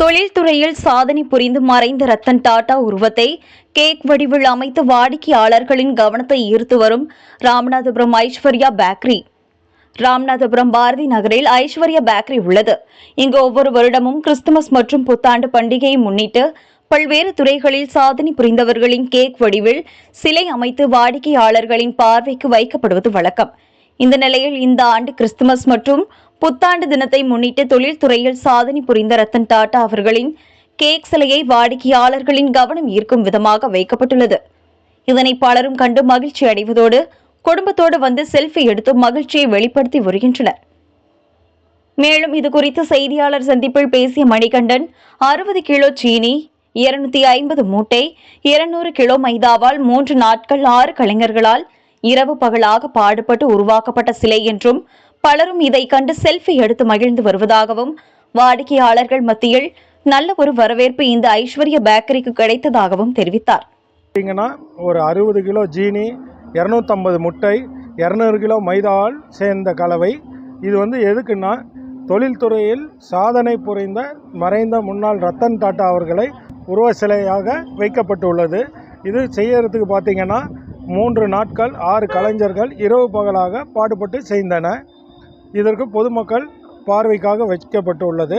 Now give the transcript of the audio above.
தொழில்துறையில் சாதனை புரிந்து மறைந்த ரத்தன் டாடா உருவத்தை கேக் வடிவில் அமைத்து வாடிக்கையாளர்களின் கவனத்தை ஈர்த்து வரும் ராமநாதபுரம் ஐஸ்வர்யா பேக்கரி. ராமநாதபுரம் பாரதி நகரில் ஐஸ்வர்யா பேக்கரி உள்ளது. இங்கு ஒவ்வொரு வருடமும் கிறிஸ்துமஸ் மற்றும் புத்தாண்டு பண்டிகையை முன்னிட்டு பல்வேறு துறைகளில் சாதனை புரிந்தவர்களின் கேக் வடிவில் சிலை அமைத்து வாடிக்கையாளர்களின் பார்வைக்கு வைக்கப்படுவது வழக்கம். இந்த நிலையில் இந்த ஆண்டு கிறிஸ்துமஸ் மற்றும் புத்தாண்டு தினத்தை முன்னிட்டு தொழில்துறையில் சாதனை புரிந்த ரத்தன் டாடா அவர்களின் கேக் சிலையை வாடிக்கையாளர்களின் கவனம் ஈர்க்கும் விதமாக வைக்கப்பட்டுள்ளது. இதனை பலரும் கண்டு மகிழ்ச்சி அடைவதோடு குடும்பத்தோடு வந்து செல்ஃபி எடுத்து மகிழ்ச்சியை வெளிப்படுத்தி வருகின்றனர். மேலும் இது குறித்து செய்தியாளர் சந்திப்பில் பேசிய மணிகண்டன் அறுபது கிலோ சீனி இருநூத்தி ஐம்பது மூட்டை இருநூறு கிலோ மைதாவால் மூன்று நாட்கள் ஆறு கலைஞர்களால் இரவு பகலாக பாடுபட்டு உருவாக்கப்பட்ட சிலை என்றும் பலரும் இதை கண்டு செல்ஃபி எடுத்து மகிழ்ந்து வருவதாகவும் வாடிக்கையாளர்கள் மத்தியில் நல்ல ஒரு வரவேற்பு இந்த ஐஸ்வர்ய பேக்கரிக்கு கிடைத்ததாகவும் தெரிவித்தார். பார்த்தீங்கன்னா ஒரு அறுபது கிலோ ஜீனி இரநூத்தம்பது முட்டை இரநூறு கிலோ மைதாவால் சேர்ந்த கலவை. இது வந்து எதுக்குன்னா தொழில்துறையில் சாதனை புரிந்த மறைந்த முன்னாள் ரத்தன் டாட்டா அவர்களை உருவ சிலையாக வைக்கப்பட்டுள்ளது. இது செய்யறதுக்கு பார்த்தீங்கன்னா மூன்று நாட்கள் ஆறு கலைஞர்கள் இரவு பகலாக பாடுபட்டு செய்தன இதற்கு பொதுமக்கள் பார்வைக்காக வைக்கப்பட்டுள்ளது.